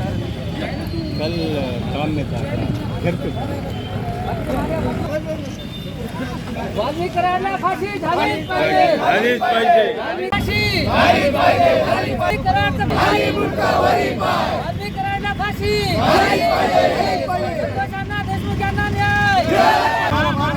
कल काम में था घर पे वाल्मीकरांना फाशी झालीच पाहिजे. फाशी. वाल्मीकरांना फाशी वाल्मीकरांना फाशी संतोषांना देशमुख यांना न्याय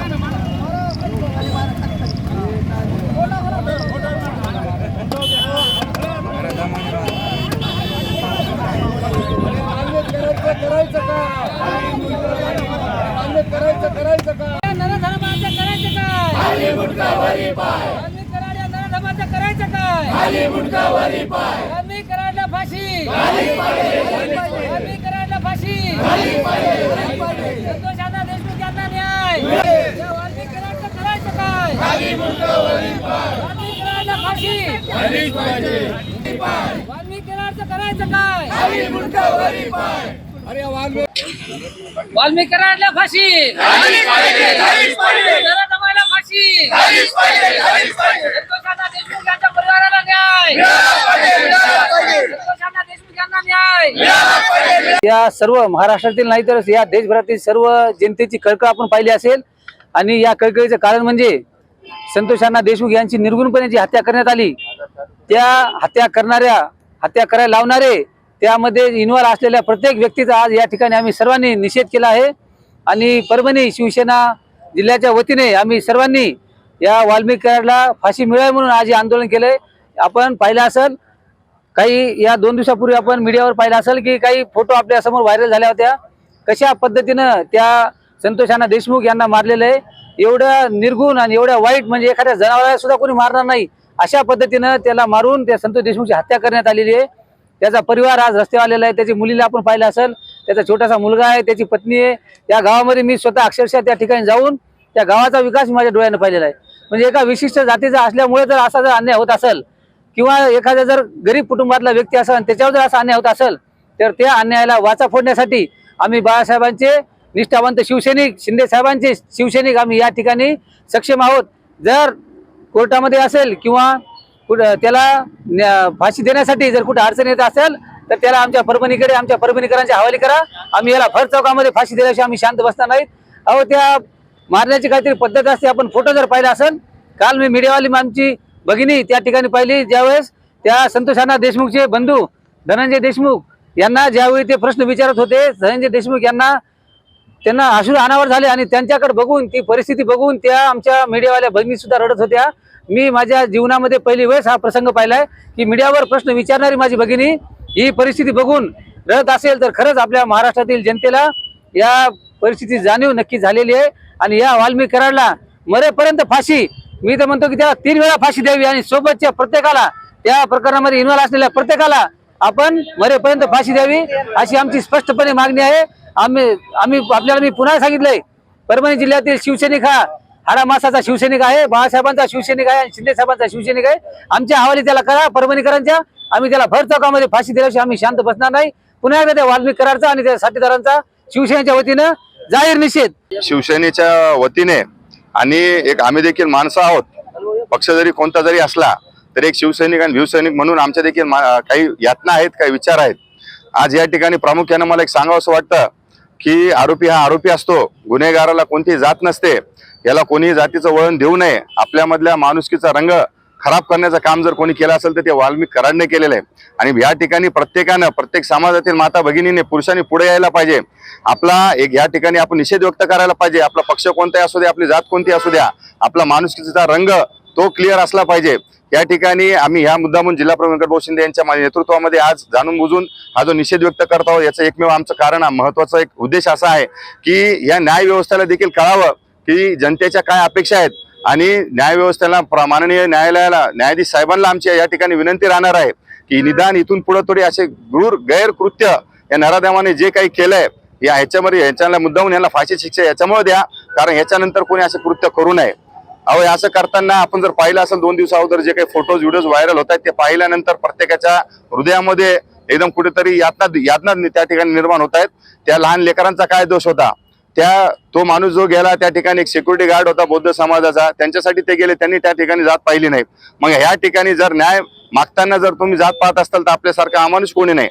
नरधर्माचं करायचं काय वाल्मीकरांना नरधर्माचं करायचं काय? वाल्मीकरांना फाशी. वाल्मीकरांना फाशी. संतोषांना देशमुख यांना न्याय. या वाल्मीकरांचं करायचं काय? वाल्मीकरांना फाशी. वाल्मीकरांचं करायचं काय? वाल्मीकरांना फाशी. नरधर्माला फाशी संतोषांना देशमुख यांच्या परिवाराला न्याय. संतोषांना देशमुख यांना न्याय. या सर्व महाराष्ट्रातील नाही तर या देशभरातील सर्व जनतेची कळकळ आपण पाहिली असेल. आणि या कळकळीचं कारण म्हणजे संतोषांना देशमुख यांची निर्गुणपणे जी हत्या करण्यात आली त्या हत्या करणाऱ्या हत्या करायला लावणारे त्यामध्ये इन्व्हॉल्व असलेल्या प्रत्येक व्यक्तीचा आज या ठिकाणी आम्ही सर्वांनी निषेध केला आहे. आणि परभणी शिवसेना जिल्ह्याच्या वतीने आम्ही सर्वांनी या वाल्मिकीला फाशी मिळावी म्हणून आज हे आंदोलन केलंय. आपण पाहिलं असेल काही या दोन दिवसापूर्वी आपण मीडियावर पाहिलं असेल की काही फोटो आपल्यासमोर व्हायरल झाल्या होत्या. कशा पद्धतीनं त्या संतोषांना देशमुख यांना मारलेलं आहे? एवढं निर्गुण आणि एवढ्या वाईट म्हणजे एखाद्या जनावराला सुद्धा कोणी मारणार नाही. अशा पद्धतीनं त्याला मारून त्या संतोष देशमुखची हत्या करण्यात आलेली आहे. त्याचा परिवार आज रस्त्यावर आलेला आहे. त्याची मुलीला आपण पाहिलं असेल त्याचा छोटासा मुलगा आहे त्याची पत्नी आहे. त्या गावामध्ये मी स्वतः अक्षरशः त्या ठिकाणी जाऊन त्या गावाचा विकास माझ्या डोळ्यानं पाहिलेला आहे. म्हणजे एका विशिष्ट जातीचा असल्यामुळे जर असा जर अन्याय होत असेल किंवा एखाद्या जर गरीब कुटुंबातला व्यक्ती असेल आणि त्याच्यावर जर असा अन्याय होत असेल तर त्या अन्यायाला वाचा फोडण्यासाठी आम्ही बाळासाहेबांचे निष्ठावंत शिवसैनिक शिंदे साहेबांचे शिवसैनिक आम्ही या ठिकाणी सक्षम आहोत. जर कोर्टामध्ये असेल किंवा कुठं त्याला न्या- फाशी देण्यासाठी जर कुठं अडचण येत असेल तर त्याला आमच्या परभणीकडे आमच्या परभणीकरांच्या हवाली करा. आम्ही याला भर चौकामध्ये फाशी दिल्याशिवाय आम्ही शांत बसणार नाहीत. अहो त्या मारण्याची काहीतरी पद्धत असते. आपण फोटो जर पाहिला असेल काल मी मीडियावाली आमची भगिनी त्या ठिकाणी पाहिली. ज्यावेळेस त्या संतोषांना देशमुखचे बंधू धनंजय देशमुख यांना ज्यावेळी ते प्रश्न विचारत होते धनंजय देशमुख यांना त्यांना अश्रू अनावर झाले आणि त्यांच्याकडे बघून ती परिस्थिती बघून त्या आमच्या मीडियावाल्या भगिनी सुद्धा रडत होत्या. मी माझ्या जीवनामध्ये पहिली वेळेस हा प्रसंग पाहिलाय की मीडियावर प्रश्न विचारणारी माझी भगिनी ही परिस्थिती बघून रडत असेल तर खरंच आपल्या महाराष्ट्रातील जनतेला या परिस्थिती जाणीव नक्की झालेली आहे. आणि या वाल्मी कराडला मरेपर्यंत फाशी मी तर म्हणतो की त्याला तीन वेळा फाशी द्यावी आणि सोबतच्या प्रत्येकाला या प्रकरणामध्ये इन्व्हॉल्व असलेल्या प्रत्येकाला आपण मरेपर्यंत फाशी द्यावी अशी आमची स्पष्टपणे मागणी आहे. आम्ही आम्ही आपल्याला मी पुन्हा सांगितलंय परभणी जिल्ह्यातील शिवसैनिक हा हाडा मासाचा शिवसैनिक आहे बाळासाहेबांचा शिवसैनिक आहे आणि शिंदे साहेबांचा शिवसैनिक आहे. आमच्या हवाली त्याला करा परभणीकरांच्या. आम्ही त्याला भर चौकामध्ये फाशी दिल्याशिवाय आम्ही शांत बसणार नाही. पुन्हा एकदा त्या वाल्मिक करारचा आणि त्या साथीदारांचा शिवसेनेच्या वतीनं जाहीर निषेध. शिवसेनेच्या वतीने आणि एक आम्ही देखील माणसं आहोत. पक्ष जरी कोणता जरी असला तरी एक शिवसैनिक आणि भिवसैनिक म्हणून आमच्या देखील काही यातना आहेत काही विचार आहेत. आज या ठिकाणी प्रामुख्यानं मला एक सांगावं असं वाटतं की आरोपी हा आरोपी असतो. गुन्हेगाराला कोणती जात नसते. याला कोणीही जातीचं वळण देऊ नये. आपल्यामधल्या माणुसकीचा रंग खराब करण्याचं काम जर कोणी केलं असेल तर ते वाल्मिक कराडने केलेलं आहे. आणि या ठिकाणी प्रत्येकानं प्रत्येक समाजातील माता भगिनीने पुरुषांनी पुढे यायला पाहिजे. आपला एक या ठिकाणी आपण निषेध व्यक्त करायला पाहिजे. आपला पक्ष कोणताही असू द्या आपली जात कोणती असू द्या आपला माणुसकीचा रंग तो क्लिअर असला पाहिजे. या ठिकाणी आम्ही ह्या मुद्दामधून जिल्हा प्रमुख भाऊ शिंदे यांच्या नेतृत्वामध्ये आज जाणून बुजून हा जो निषेध व्यक्त करत आहोत याचं एकमेव आमचं कारण महत्त्वाचा एक उद्देश असा आहे की या न्याय व्यवस्थेला देखील कळावं की जनतेच्या काय अपेक्षा आहेत. आणि न्याय व्यवस्थेला माननीय न्यायालयाला न्यायाधीश साहेबांना आमची या ठिकाणी विनंती राहणार आहे की निदान इथून पुढे थोडी असे गृर गैरकृत्य या नराधमाने जे काही केलंय या ह्याच्यामध्ये ह्याच्याला मुद्दाहून यांना फाशी शिक्षा याच्यामुळे द्या कारण ह्याच्यानंतर कोणी असे कृत्य करू नये. अहो असं करताना आपण जर पाहिलं असेल दोन दिवसा अगोदर जे काही फोटोज व्हिडिओज व्हायरल होत आहेत ते पाहिल्यानंतर प्रत्येकाच्या हृदयामध्ये एकदम कुठेतरी यातना यातना त्या ठिकाणी निर्माण होत आहेत. त्या लहान लेकरांचा काय दोष होता? त्या तो माणूस जो गेला त्या ठिकाणी एक सिक्युरिटी गार्ड होता बौद्ध समाजाचा. त्यांच्यासाठी ते गेले त्यांनी त्या ठिकाणी जात पाहिली नाही. मग ह्या ठिकाणी जर न्याय मागताना जर तुम्ही जात पाहत असाल तर आपल्यासारखा अमानुष कोणी नाही.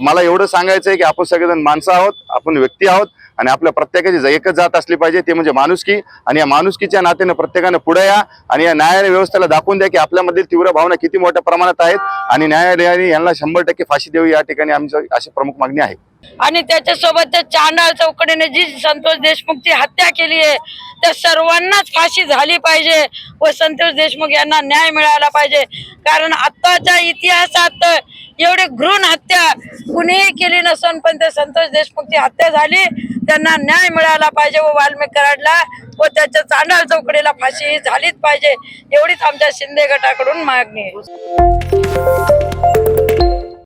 मला एवढं सांगायचं आहे की आपण सगळेजण माणसं आहोत आपण व्यक्ती आहोत. आणि आपल्या प्रत्येकाची एकच जात असली पाहिजे ते म्हणजे माणुसकी. आणि या माणुसकीच्या नात्यानं प्रत्येकानं पुढे या आणि या न्यायालय व्यवस्थेला दाखवून द्या की आपल्यामधील तीव्र भावना किती मोठ्या प्रमाणात आहेत आणि न्यायालयाने यांना शंभर टक्के फाशी देऊ या ठिकाणी आमची अशी प्रमुख मागणी आहे. आणि त्याच्यासोबत त्या चांडाळ चौकडीने जी संतोष देशमुखची हत्या केली आहे त्या सर्वांनाच फाशी झाली पाहिजे व संतोष देशमुख यांना न्याय मिळाला पाहिजे. कारण आत्ताच्या इतिहासात एवढी घृण हत्या कुणीही केली नसून पण त्या संतोष देशमुखची हत्या झाली. त्यांना न्याय मिळाला पाहिजे व वाल्मिक कराडला व त्याच्या चांडाळ चौकडीला फाशी झालीच पाहिजे. एवढीच आमच्या शिंदे गटाकडून मागणी आहे.